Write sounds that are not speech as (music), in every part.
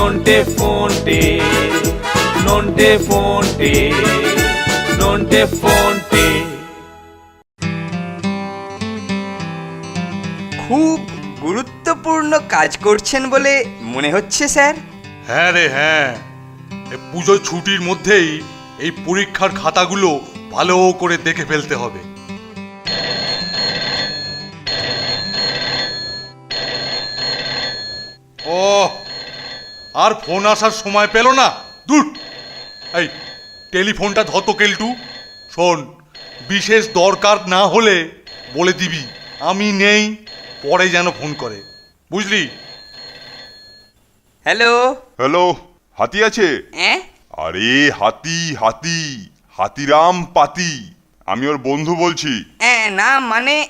নন্টে ফোনটে নন্টে ফোনটে নন্টে ফোনটে খুব গুরুত্বপূর্ণ কাজ করছেন বলে মনে হচ্ছে স্যার। হ্যাঁ রে হ্যাঁ। এ পুজোর ছুটির মধ্যেই এই পরীক্ষার খাতাগুলো ভালো করে দেখে ফেলতে হবে। ও আর ফোন আসার সময় পেল না। দূর এই টেলিফোনটা ধত কেলটু। শোন বিশেষ দরকার না হলে বলে দিবি আমি নেই পরে যেন ফোন করে। বুঝলি? হ্যালো। হ্যালো হাতি আছে? হ্যাঁ? আরে হাতি হাতি হাতিরাম পাতি আমি ওর বন্ধু বলছি। হ্যাঁ না মানে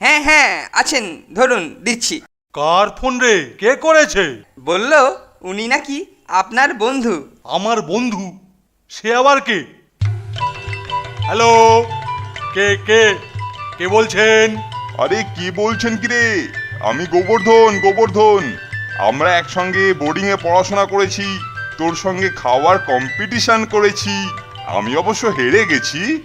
হ্যাঁ হ্যাঁ আছেন ধরুন দিচ্ছি। কার ফোন রে? কে করেছে? বলল উনি নাকি আপনার বন্ধু। আমার বন্ধু? সে আবার কে? হ্যালো? কে কে? কে বলছেন? আরে কি বলছেন কি রে আমি গোবর্ধন গোবর্ধন। আমরা একসঙ্গে বোর্ডিং এ পড়াশোনা করেছি তোর সঙ্গে খাওয়ার কম্পিটিশন করেছি। আমি অবশ্য হেরে গেছি।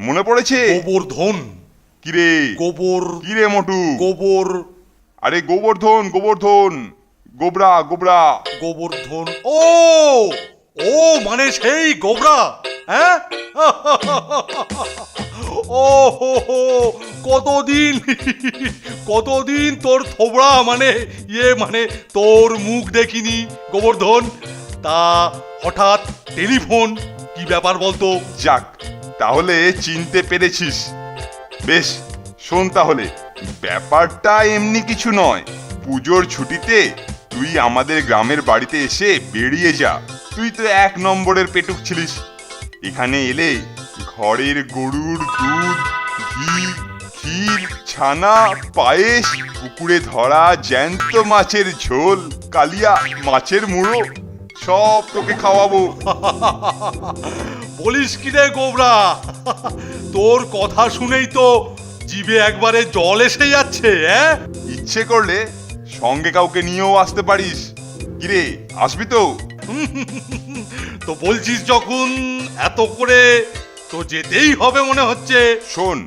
মনে পড়েছে? গোবর্ধন। কিরে? গোবর। কিরে মোটু? গোবর। আরে গোবর্ধন গোবর্ধন। গোবরা গোবরা। গোবর্ধন ও ও মানে সেই গোবরা হ্যাঁ? ও হো হো কতদিন কতদিন তোর থোবড়া মানে ইয়ে মানে তোর মুখ দেখিনি গোবর্ধন তা হঠাৎ টেলিফোন কি ব্যাপার বলতো? যাক তাহলে চিনতে পেরেছিস। বেশ শোন তাহলে ব্যাপারটা এমনি কিছু নয়। পুজোর ছুটিতে তুই আমাদের গ্রামের বাড়িতে এসে বেরিয়ে যা। তুই তো এক নম্বরের পেটুক ছিলিস। এখানে এলে ঘরের গরুর দুধ ঘি ক্ষীর ছানা পায়েস পুকুরে ধরা জ্যান্ত মাছের ঝোল কালিয়া মাছের মুড়ো সব তোকে খাওয়াবো। বলিস কি রে গোবরা? তোর কথা শুনেই তো জিভে একবারে জল এসে যাচ্ছে হ্যাঁ? ইচ্ছে করলে সঙ্গে কাউকে নিয়েও আসতে পারিস। কিরে আসবি তো? তো বলছিস যখন এত করে তো যেতেই হবে মনে হচ্ছে। শোন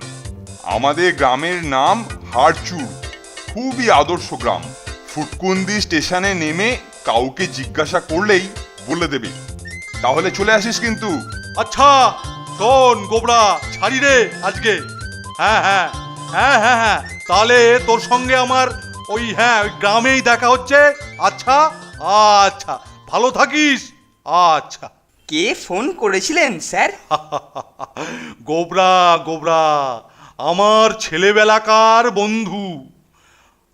আমাদের গ্রামের নাম হারচুর খুবই আদর্শ গ্রাম। ফুটকুন্দি স্টেশনে নেমে কাউকে জিজ্ঞাসা করলেই বলে দেবে। তাহলে চলে আসিস কিন্তু। আচ্ছা শোন গোবরা ছাড়ি রে আজকে। হ্যাঁ হ্যাঁ হ্যাঁ হ্যাঁ হ্যাঁ তাহলে তোর সঙ্গে আমার ওই হ্যাঁ ওই গ্রামেই দেখা হচ্ছে। আচ্ছা আচ্ছা ভালো থাকিস। আচ্ছা। কে ফোন করেছিলেন স্যার? (laughs) গোবরা গোবরা আমার ছেলেবেলাকার বন্ধু।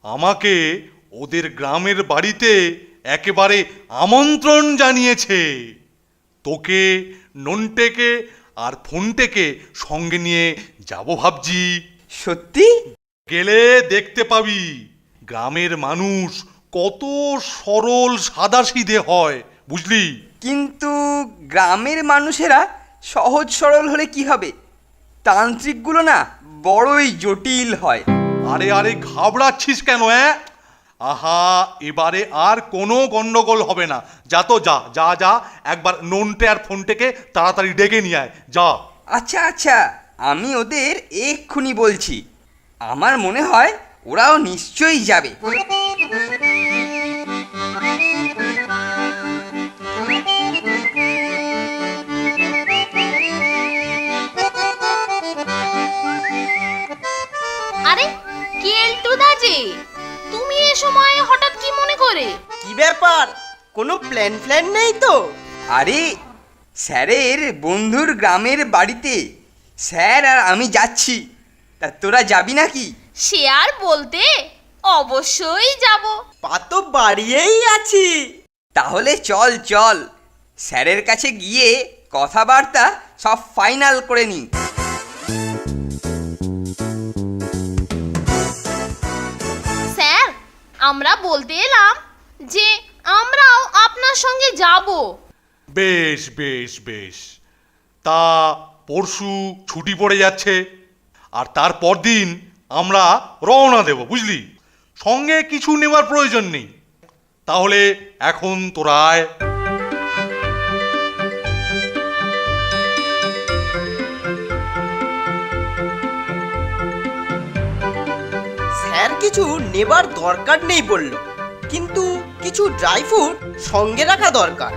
আমাকে ওদের গ্রামের বাড়িতে একেবারে আমন্ত্রণ জানিয়েছে। তোকে ননটেকে আর ফোনটেকে সঙ্গে নিয়ে যাব ভাবছি। সত্যি? গেলে দেখতে পাবি। গ্রামের মানুষ কত সরল সাদাসিধে হয় বুঝলি? কিন্তু গ্রামের মানুষেরা সহজ সরল হলে কি হবে? তান্ত্রিকগুলো না বড়ই জটিল হয়। আরে আরে ঘাবড়াচ্ছিস কেন হ্যাঁ আহা এবারে আর কোনো গন্ডগোল হবে না। যা তো যা যা যা একবার নোনটে আর ফোনটেকে তাড়াতাড়ি ডেকে নিয়ে আয় যা। আচ্ছা আচ্ছা আমি ওদের এক্ষুনি বলছি। আমার মনে হয় ওরাও নিশ্চয়ই যাবে। আরে কেলটু দাজি? তুমি এ সময় হঠাৎ কি মনে করে? কি ব্যাপার? কোনো প্ল্যান ফ্ল্যান নেই তো? আরে স্যারের বন্ধুর গ্রামের বাড়িতে স্যার আর আমি যাচ্ছি। তা তোরা যাবি নাকি? সে আর বলতে অবশ্যই যাব। পা তো বাড়িয়েই আছি। তাহলে চল চল। স্যারের কাছে গিয়ে কথাবার্তা সব ফাইনাল করে নি। স্যার আমরা বলতে এলাম যে আমরাও আপনার সঙ্গে যাব। বেশ বেশ বেশ। তা পরশু ছুটি পড়ে যাচ্ছে। আর তারপর দিন আমরা রওনা দেব বুঝলি? সঙ্গে কিছু নেওয়ার প্রয়োজন নেই। তাহলে এখন তোরা আয়। স্যার কিছু নেবার দরকার নেই বলল। কিন্তু কিছু ড্রাই ফ্রুট সঙ্গে রাখা দরকার।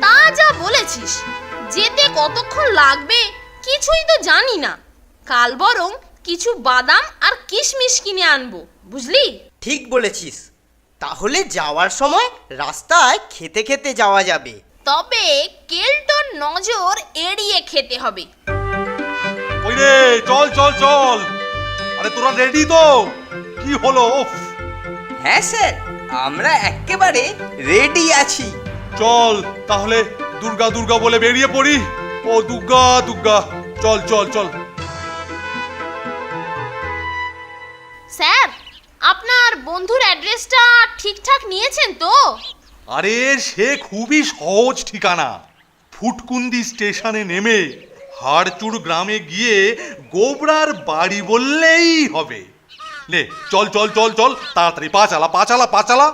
তা যা বলেছিস। যেতে কতক্ষণ লাগবে কিছুই তো জানি না। কাল বরং কিছু বাদাম আর কিশমিশ কিনে আনব বুঝলি? ঠিক বলেছিস। তাহলে যাওয়ার সময় রাস্তায় খেতে খেতে যাওয়া যাবে। তবে কেল্টন নজর এড়িয়ে খেতে হবে। ওই রে চল চল চল। আরে তোরা রেডি তো? কি হলো উফ, হ্যাঁ স্যার আমরা একেবারে রেডি আছি। চল তাহলে দুর্গা দুর্গা বলে বেরিয়ে পড়ি। ও দুর্গা দুর্গা। চল চল চল। বন্ধুর অ্যাড্রেসটা ঠিকঠাক নিয়েছেন তো? আরে, সে খুবই সহজ ঠিকানা। ফুটকুন্দি স্টেশনে নেমে হাড়চুর গ্রামে গিয়ে গোবরার বাড়ি বললেই হবে। নে, চল চল চল চল, তাড়াতাড়ি পা চালা পা চালা পা চালা।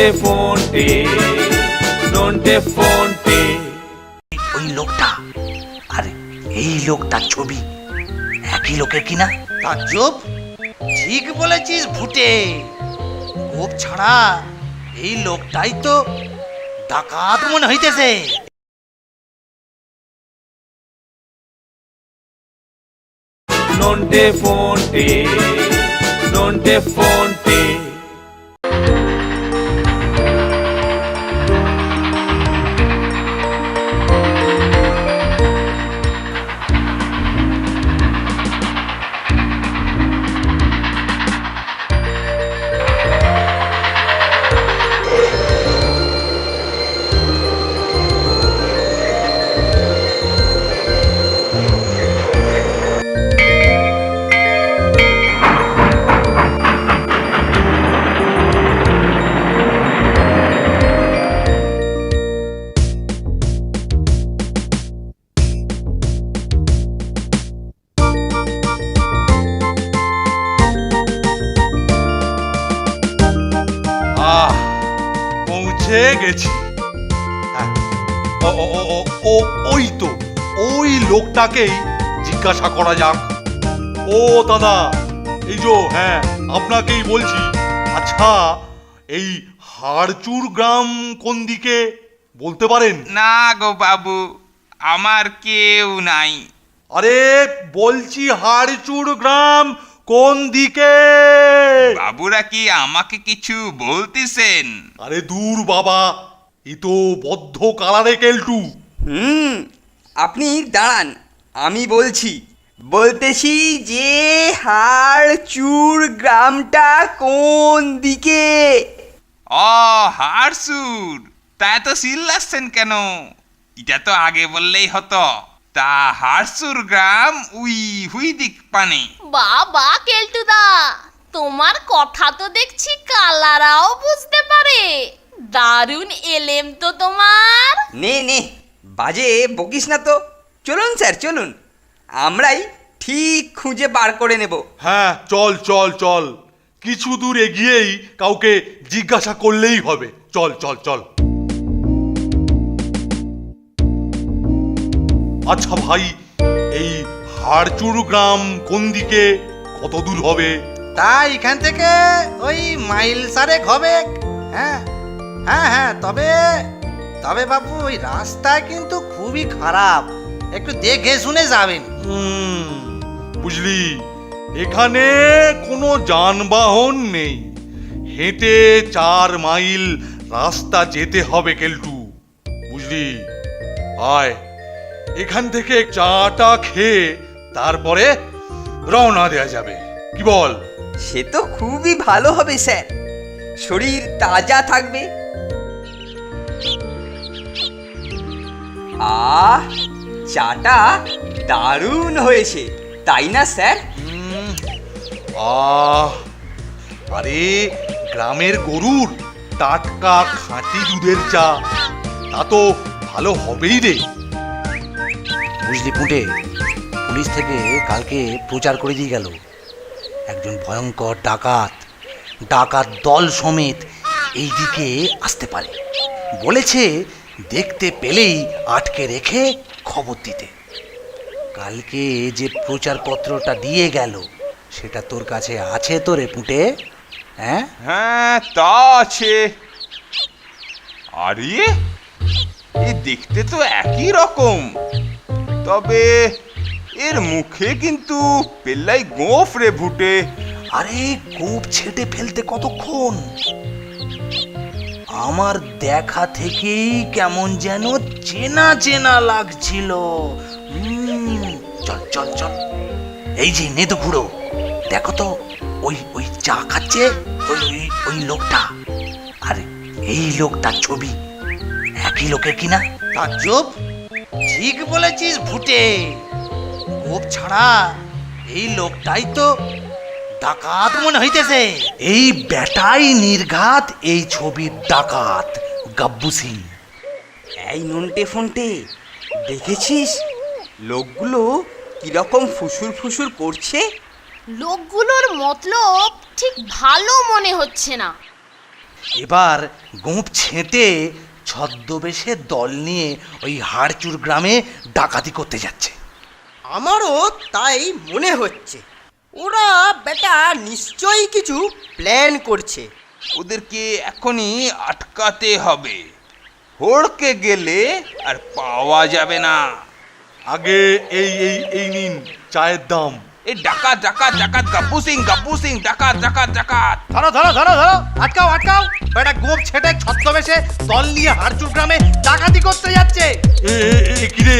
নন্টে ফোনটে নন্টে ফোনটে ওই লোকটা আর এই লোকটার ছবি একই লোকের কিনা? তাজ্জব ঠিক বলেছিস ভুটে গোপ ছাড়া এই লোকটাই তো ডাকাত মনে হইতেছে। নন্টে ফোনটে নন্টে ফোনটে গেছি। হ্যাঁ, ও ওই তো ওই লোকটাকেই জিজ্ঞাসা করা যাক। ও দাদা এই যো হ্যাঁ আপনাকেই বলছি। আচ্ছা এই হাড়চুর গ্রাম কোন দিকে? বলতে পারেন? না গো বাবু আমার কেউ নাই। আরে বলছি হাড়চুর গ্রাম কোন দিকে? বাবুরা কি আমাকে কিছু বলতেছেন? আরে দূর বাবা এ তো বদ্ধ কালারে কেলটু। হুম আপনি দাঁড়ান আমি বলছি বলতেছি যে হাড় চুর গ্রামটা কোন দিকে? ও হারসুর তা এত চিল্লাচ্ছেন কেন? এটা তো আগে বললেই হতো তা হারসুর গ্রাম উই হুই দিক পানে। বাবা কেলটুদা। তোমার কথা তো দেখছি কালারাও বুঝতে পারে। দারুণ এলেম তো তোমার। নে নে বাজে বকিস না তো। চলুন স্যার চলুন। আমরাই ঠিক খুঁজে বার করে নেব। হ্যাঁ চল চল চল। কিছু দূর এগিয়েই কাউকে জিজ্ঞাসা করলেই হবে। চল চল চল। আচ্ছা ভাই এই হাড়চুর গ্রাম কোন দিকে? কত দূর হবে? তা এখান থেকে ওই মাইল সারেক হবে। হ্যাঁ হ্যাঁ হ্যাঁ তবে তবে বাবু, ওই রাস্তা কিন্তু খুবই খারাপ। একটু দেখে শুনে যাবেন। বুঝলি, এখানে কোনো যানবাহন নেই। হেঁটে চার মাইল রাস্তা যেতে হবে কেলটু, বুঝলি? আয়, এখান থেকে চাটা খেয়ে তারপরে রওনা দেওয়া যাবে। কি বল? সে তো খুবই ভালো হবে স্যার। শরীর তাজা থাকবে। আহ চাটা দারুণ হয়েছে তাই না স্যার? আহ আরে গ্রামের গরুর টাটকা খাঁটি দুধের চা তা তো ভালো হবেই রে। বুঝলি পুটে পুলিশ থেকে কালকে প্রচার করে দিয়ে গেল। একজন ভয়ঙ্কর ডাকাত ডাকাত দল সমেত এই দিকে আসতে পারে। বলেছে, দেখতে পেলেই আটকে রেখে খবর দিতে। কালকে যে প্রচারপত্রটা দিয়ে গেল, সেটা তোর কাছে আছে তো রে পুঁটে? হ্যাঁ? হ্যাঁ তা আছে। আরে দেখতে তো একই রকম। তবে এর মুখে কিন্তু পেল্লাই গোফ রে ভুটে। আরে গোপ ছেটে ফেলতে কতক্ষণ? আমার দেখা থেকেই কেমন যেন চেনা চেনা লাগছিল। চল চল চল। এই যে নেদু খুড়ো দেখো তো, ওই ওই চা খাচ্ছে ওই, ওই- লোকটা। আর, এই লোকটার ছবি একই লোকের কিনা তাজ্জব ঠিক বলেছিস, ভুটে। গোপ ছাড়া এই লোকটাই তো ডাকাত মনে হইতেছে। এই বেটাই নির্ঘাত এই ছবির ডাকাত গাব্বু সিং। এই নন্টে ফোনটে দেখেছিস? লোকগুলো কীরকম ফুসুর ফুসুর করছে? লোকগুলোর মতলব ঠিক ভালো মনে হচ্ছে না। এবার গোপ ছেঁটে ছদ্মবেশে দল নিয়ে ওই হাড়চুর গ্রামে ডাকাতি করতে যাচ্ছে। আমারও তাই মনে হচ্ছে। ওরা বেটা নিশ্চয়ই কিছু প্ল্যান করছে। ওদেরকে এখনই আটকাতে হবে। হড়কে গেলে আর পাওয়া যাবে না। আগে এই এই এই নিন চায়ের দাম। এই ডাকাত ডাকাত ডাকাত গাব্বু সিং গাব্বু সিং ডাকাত ডাকাত ডাকাত। ধরো ধরো ধরো ধরো আটকাও আটকাও। বেটা গোপ ছেটে ছদ্মবেশে দল নিয়ে হাড়চুর গ্রামে ডাকাতি করতে যাচ্ছে। এ এ- এ কি রে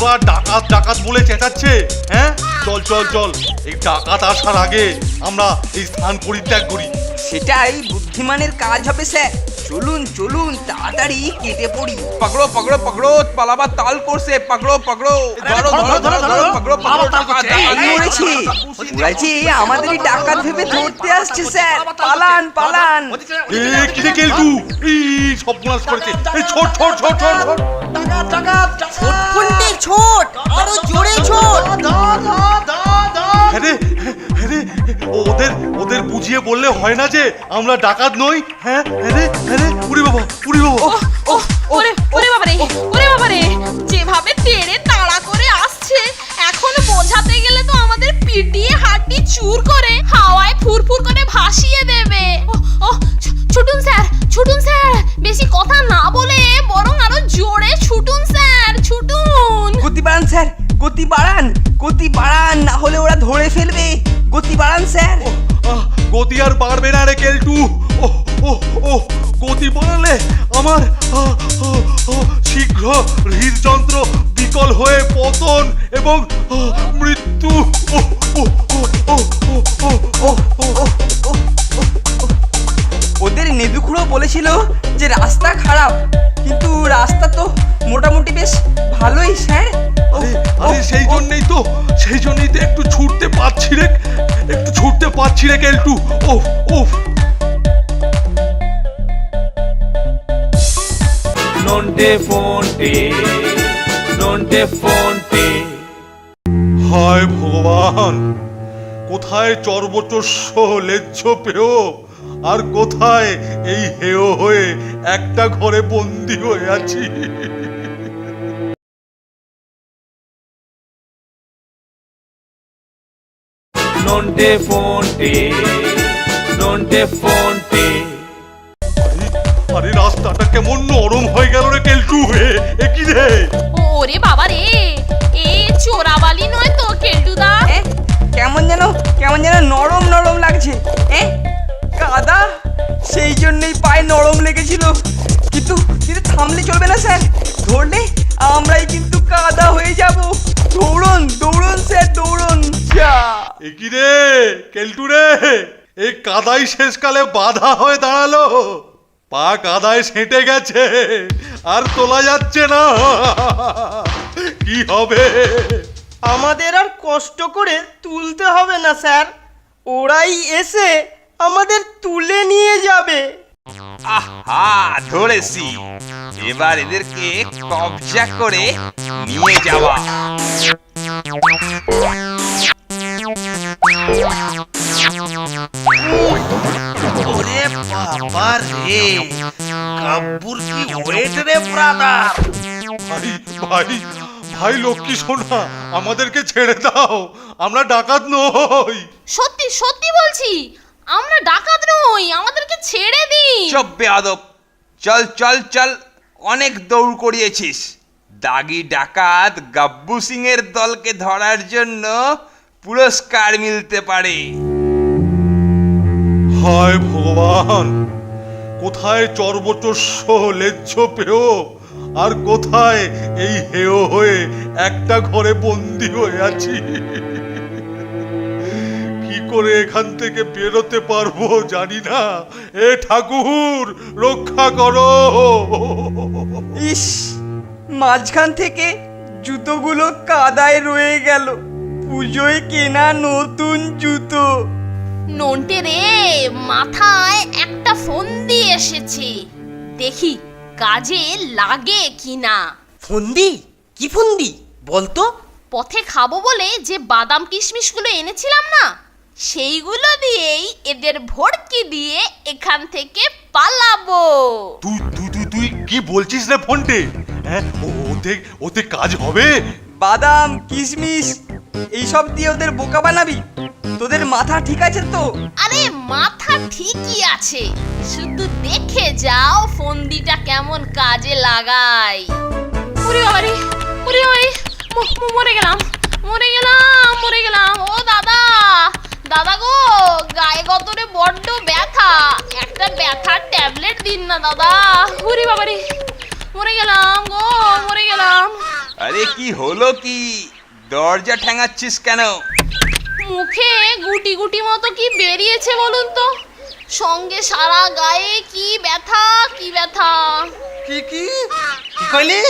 ওরা ডাকাত ডাকাত বলে চেঁচাচ্ছে হ্যাঁ? চল চল চল এই ডাকাত আসার আগে আমরা এই স্থান পরিত্যাগ করি। সেটাই বুদ্ধিমানের কাজ হবে স্যার। চলুন চলুন তাড়াতাড়ি কেটে পড়ি। পকড়ো পকড়ো পকড়ো পালাবার তাল করছে পকড়ো পকড়ো ধরো ধরো ধরো ধরো পকড়ো পকড়ো ডাকাত এই ডাকাত, মরেছে ওরা যে আমাদেরই ডাকাত ভেবে ধরতে আসছে স্যার। পালান পালান। এ কি রে কেলটু? এই সব গুনাশ করেছে। এই ছোট ছোট ছোট ছোট। ছোট কোনটি ছোট আরও জোরে ছোট। হ্যাঁ রে, হ্যাঁ রে, ওদের ওদের বুঝিয়ে বললে হয় না যে আমরা ডাকাত নই হ্যাঁ? হ্যাঁ রে হ্যাঁ রে উড়ি বাবা উড়ি বাবা। ওহ গতি আর পারবে না রে কেলটু ও গতি বাড়ালে আমার শীঘ্র হৃদযন্ত্র বিকল হয়ে পতন এবং মৃত্যু ওদের নেবিখুড়ো বলেছিল যে রাস্তা খারাপ কিন্তু রাস্তা তো মোটামুটি বেশ ভালোই স্যার আরে সেই জন্যই তো সেই জন্যই তো একটু ছুটতে পারছি রে একটু ছুটতে পারছি রে কেলটু। ও ও নন্টে ফন্টে নন্টে ফন্টে। হায় ভগবান কোথায় চর্বচস্য লেজ্জ পেয় আর কোথায় এই হেয় হয়ে একটা ঘরে বন্দি হয়ে আছি? Nonte non te fonte. আরে রাস্তাটা কেমন নরম হয়ে গেল রে কেলটু হে এ কি রে? ওরে বাবা রে এ চোরাবালি নয় তো কেলটুদা? এ, কেমন যেন কেমন যেন নরম নরম লাগছে। এ কাদা সেই জন্যই পায়ে নরম লেগেছে গিয়েছিল কিন্তু কিন্তু থামলে চলবে না স্যার। ধরলে আমরাই কিন্তু কাদা হয়ে যাব। দৌড়ন দৌড়ন স্যার দৌড়ন। যা কি রে কেলটু রে? এই কাদাই শেষকালে বাধা হয়ে দাঁড়াল। পা কাদায় সেঁটে গেছে আর তোলা যাচ্ছে না। কি হবে? আমাদের আর কষ্ট করে তুলতে হবে না স্যার। ওরাই এসে আমাদের তুলে নিয়ে যাবে। আহা ধরেছি। এবার এদেরকে কবজা করে নিয়ে যাওয়া। ওরে বাবা রে গাব্বুর কি ওয়েট রে ব্রাদার ভাই ভাই ভাই লক্ষ্মী সোনা আমাদেরকে ছেড়ে দাও আমরা ডাকাত নই। সত্যি সত্যি বলছি আমরা ডাকাত নই আমাদেরকে ছেড়ে দিন। চপ বেয়াদব চল চল চল অনেক দৌড় করিয়েছিস। দাগি ডাকাত গাব্বু সিং এর দলকে ধরার জন্য পুরস্কার মিলতে পারে। হায় ভগবান কোথায় চর্বচস্য লেজ্জ পেও আর কোথায় এই হেয় হয়ে একটা ঘরে বন্দি হয়ে আছি? করে এখান থেকে বেরোতে পারব জানি না। এ ঠাকুর রক্ষা করো। ইস মাঝখান থেকে জুতোগুলো কাদায় রয়ে গেল। পুজোয় কেনা নতুন জুতো। নন্টে রে মাথায় একটা ফন্দি এসেছে। দেখি কাজে লাগে কিনা। ফন্দি? কি ফন্দি? বলতো। পথে খাব বলে যে বাদাম কিশমিশগুলো এনেছিলাম না সেইগুলো দিয়েই এদের ভর্তি দিয়ে এখান থেকে পালাবো। তুই তুই তুই তুই কি বলছিস রে ফোনটে? হ্যাঁ ও- ওতে ওতে কাজ হবে? বাদাম কিশমিশ এইসব দিয়ে ওদের বোকা বানাবি। তোদের মাথা ঠিক আছে তো? আরে মাথা ঠিকই আছে। শুধু দেখে যাও ফন্দিটা কেমন কাজে লাগাই ওরে বাবারে ওরে ওরে মরে গেলাম মরে গেলাম মরে গেলাম। ও দাদা! দাদা গো গায়ে গতরে বড্ড ব্যথা। একটা ব্যথার ট্যাবলেট দিন না দাদা। ওরে বাবারে মরে গেলাম গো মরে গেলাম। আরে কি হলো কি? দরজা ঠ্যাঙাচ্ছিস কেন? মুখে গুটি গুটি মতো কি বেরিয়েছে বলুন তো? সঙ্গে সারা গায়ে কি ব্যথা কি ব্যথা? কি কি? কি কইলি?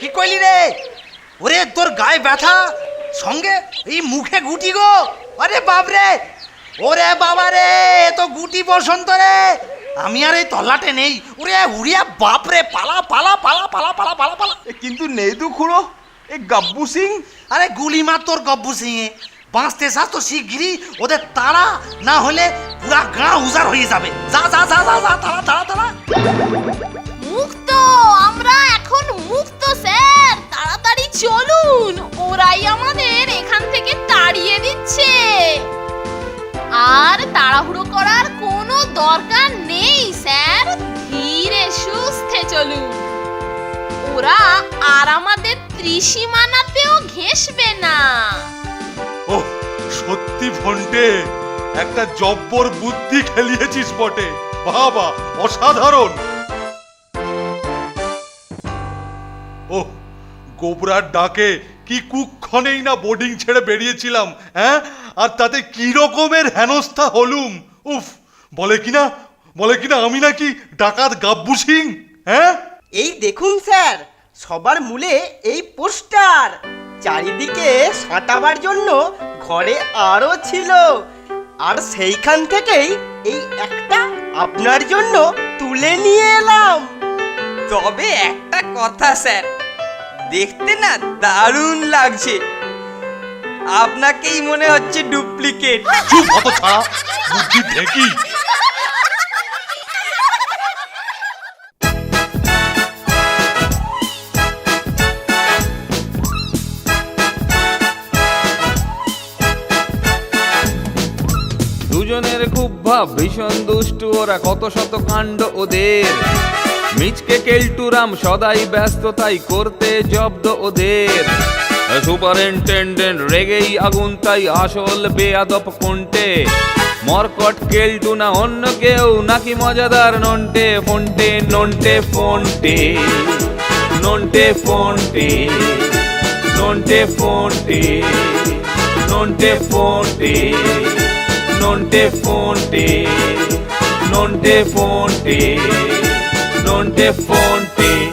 কি কইলি রে? ওরে তোর গায়ে ব্যথা? সঙ্গে এই মুখে গুটি গো। আরে বাপরে! ওরে বাবা রে এ তো গুটি বসন্ত রে। আমি আর এই তল্লাটে নেই। ওরে উড়িয়া বাপরে পালা পালা পালা পালা পালা পালা পালা। এ কিন্তু তো খুঁড়ো। এ গাব্বু সিং। আরে গুলি মার তোর গব্বু সিংয়ে। বাঁচতে চাস তো শিগগিরই। ওদের তাড়া না হলে পুরা গা উজার হয়ে যাবে। যা যা যা যা যা তাড়া তাড়া তাড়া। মুক্ত! আমরা এখন মুক্ত স্যার। চলুন, ওরাই আমাদের এখান থেকে তাড়িয়ে দিচ্ছে। আর তাড়াহুড়ো করার কোনো দরকার নেই, স্যার। ধীরে সুস্থে চলুন। ওরা আর আমাদের ত্রিসীমানাতেও ঘেসবে না। ও সত্যি ফোনটে একটা জব্বর বুদ্ধি খেলিয়েছিস বটে। বাবা অসাধারণ। গোবরার ডাকে কি কুক্ষণেই না বোর্ডিং ছেড়ে বেরিয়েছিলাম হ্যাঁ? আর তাতে কি রকমের হেনস্থা হলুম? উফ বলে কিনা? বলে কিনা আমি নাকি ডাকাত গাব্বু সিং হ্যাঁ? এই দেখুন স্যার সবার মূলে এই পোস্টার। চারিদিকে সাঁটাবার জন্য ঘরে আরও ছিল। আর সেইখান থেকেই এই একটা আপনার জন্য তুলে নিয়ে এলাম। তবে একটা কথা স্যার দেখতে না দারুণ লাগছে। আপনাকেই মনে হচ্ছে ডুপ্লিকেট। চুপ হত ছাড়া। বুদ্ধি দেখি দুজনের খুব ভাব ভীষণ দুষ্টু ওরা কত শত কাণ্ড ওদের। মিচকে কেলটুরাম সদাই ব্যস্ততাই করতে জব্দ ওদের। সুপারিনটেন্ডেন্ট রেগেই আগুন, তাই আসল বেয়াদব কোনটে? মরকট কেলটু না অন্য কেউ, নাকি মজাদার নন্টে? ফোনটে নন্টে ফোনটে। নন্টে ফোনটে। নন্টে ফোনটে। নন্টে ফোনটে। নন্টে ফোনটে। নন্টে, ফোনটে। non defonte